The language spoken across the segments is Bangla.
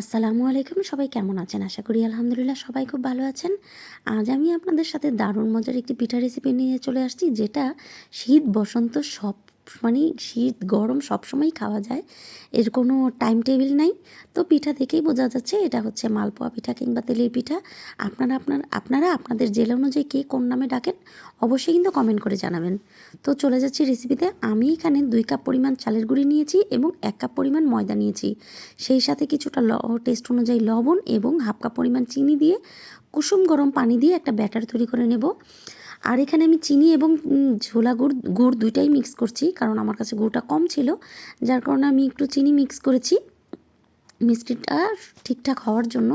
আসসালামু আলাইকুম, সবাই কেমন আছেন? আশা করি আলহামদুলিল্লাহ সবাই খুব ভালো আছেন। আজ আমি আপনাদের সাথে দারুণ মজার একটি পিঠা রেসিপি নিয়ে চলে আসছি, যেটা শীত বসন্ত সব মানে শীত গরম সবসময়ই খাওয়া যায়। এর কোনো টাইম টেবিল নাই। তো পিঠা দেখেই বোঝা যাচ্ছে এটা হচ্ছে মালপোয়া পিঠা কিংবা তেলের পিঠা। আপনারা আপনার, আপনারা আপনাদের জেলা অনুযায়ী কে কোন নামে ডাকেন অবশ্যই কিন্তু কমেন্ট করে জানাবেন। তো চলে যাচ্ছি রেসিপিতে আমি এখানে দুই কাপ পরিমাণ চালের গুঁড়ি নিয়েছি এবং এক কাপ পরিমাণ ময়দা নিয়েছি। সেই সাথে কিছুটা ল টেস্ট অনুযায়ী লবণ এবং হাফ কাপ পরিমাণ চিনি দিয়ে কুসুম গরম পানি দিয়ে একটা ব্যাটার তৈরি করে নেব। আর এখানে আমি চিনি এবং ঝোলা গুড় গুড় দুইটাই মিক্স করছি, কারণ আমার কাছে গুড়টা কম ছিল, যার কারণে আমি একটু চিনি মিক্স করেছি। মিষ্টিটা ঠিকঠাক হওয়ার জন্য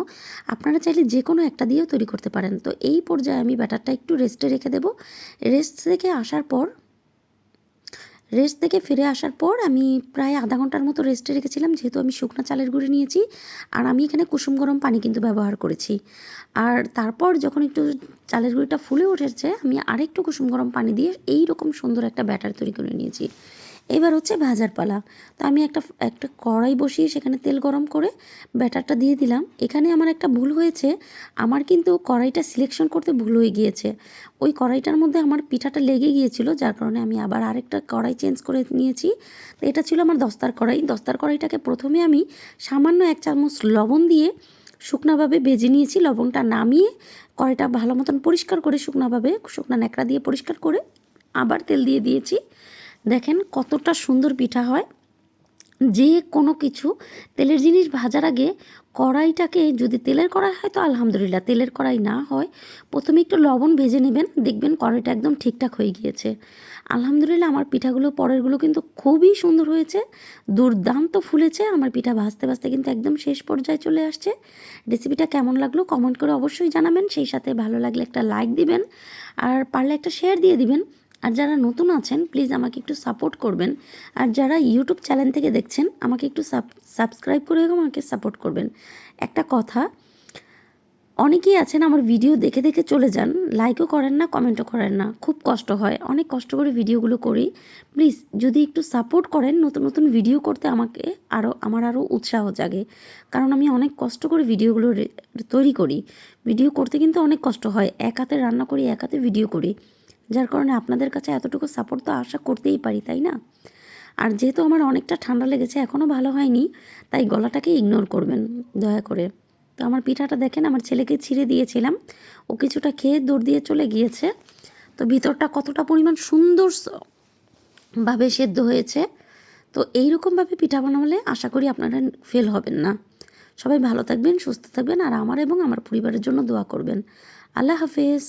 আপনারা চাইলে যে কোনো একটা দিয়েও তৈরি করতে পারেন। তো এই পর্যায়ে আমি ব্যাটারটা একটু রেস্টে রেখে দেব। রেস্ট থেকে আসার পর রেস্ট থেকে ফিরে আসার পর আমি প্রায় আধা ঘণ্টার মতো রেস্টে রেখেছিলাম, যেহেতু আমি শুকনা চালের গুঁড়ি নিয়েছি আর আমি এখানে কুসুম গরম পানি কিন্তু ব্যবহার করেছি। আর তারপর যখন একটু চালের গুঁড়িটা ফুলে উঠেছে, আমি আরেকটু কুসুম গরম পানি দিয়ে এই রকম সুন্দর একটা ব্যাটার তৈরি করে নিয়েছি। এবার হচ্ছে ভাজার পালা। তো আমি একটা একটা কড়াই বসিয়ে সেখানে তেল গরম করে ব্যাটারটা দিয়ে দিলাম। এখানে আমার একটা ভুল হয়েছে। আমার কিন্তু কড়াইটা সিলেকশন করতে ভুল হয়ে গিয়েছে। ওই কড়াইটার মধ্যে আমার পিঠাটা লেগে গিয়েছিল, যার কারণে আমি আবার আরেকটা কড়াই চেঞ্জ করে নিয়েছি। তো এটা ছিল আমার দস্তার কড়াই। দস্তার কড়াইটাকে প্রথমে আমি সামান্য এক চামচ লবণ দিয়ে শুকনাভাবে ভেজে নিয়েছি। লবণটা নামিয়ে কড়াইটা ভালো মতন পরিষ্কার করে শুকনাভাবে, শুকনা ন্যাকড়া দিয়ে পরিষ্কার করে আবার তেল দিয়ে দিয়েছি। দেখেন কতটা সুন্দর পিঠা হয়। যে কোনো কিছু, তেলের জিনিস ভাজার আগে কড়াইটাকে যদি তেলের কড়াই হয় তো আলহামদুলিল্লাহ, তেলের কড়াই না হয়, প্রথমে একটু লবণ ভেজে নেবেন, দেখবেন কড়াইটা একদম ঠিকঠাক হয়ে গিয়েছে। আলহামদুলিল্লাহ আমার পিঠাগুলো, পরেরগুলো কিন্তু খুবই সুন্দর হয়েছে, দুর্দান্ত ফুলেছে, আমার পিঠা ভাজতে ভাজতে কিন্তু একদম শেষ পর্যায়ে চলে আসছে। রেসিপিটা কেমন লাগল কমেন্ট করে অবশ্যই জানাবেন, সেই সাথে ভালো লাগলে একটা লাইক দিবেন, আর পারলে একটা শেয়ার দিয়ে দিবেন। আর যারা নতুন আছেন প্লিজ আমাকে একটু সাপোর্ট করবেন। আর যারা ইউটিউব চ্যানেল থেকে দেখছেন, আমাকে একটু সাবস্ক্রাইব করে আমাকে সাপোর্ট করবেন। একটা কথা, অনেকেই আছেন আমার ভিডিও দেখে দেখে চলে যান লাইকও করেন না কমেন্টও করেন না, খুব কষ্ট হয়। অনেক কষ্ট করে ভিডিওগুলো করি। প্লিজ যদি একটু সাপোর্ট করেন, নতুন নতুন ভিডিও করতে আমাকে আরও আমার আরও উৎসাহ জাগে। কারণ আমি অনেক কষ্ট করে ভিডিওগুলো তৈরি করি। ভিডিও করতে কিন্তু অনেক কষ্ট হয়। এক হাতে রান্না করি, এক হাতে ভিডিও করি। যার কারণে আপনাদের কাছে এতটুকু সাপোর্ট তো আশা করতেই পারি, তাই না? আর যেহেতু আমার অনেকটা ঠান্ডা লেগেছে এখনও ভালো হয়নি, তাই গলাটাকে ইগনোর করবেন, দয়া করে। তো আমার পিঠাটা দেখেন, আমার ছেলেকে ছিঁড়ে দিয়েছিলাম, ও কিছুটা খেয়ে দৌড় দিয়ে চলে গিয়েছে। তো ভিতরটা কতটা পরিমাণ সুন্দর ভাবে সেদ্ধ হয়েছে। তো এইরকমভাবে পিঠা বানালে আশা করি আপনারা ফেল হবেন না। সবাই ভালো থাকবেন, সুস্থ থাকবেন, আর আমার এবং আমার পরিবারের জন্য দোয়া করবেন। আল্লাহ হাফেজ।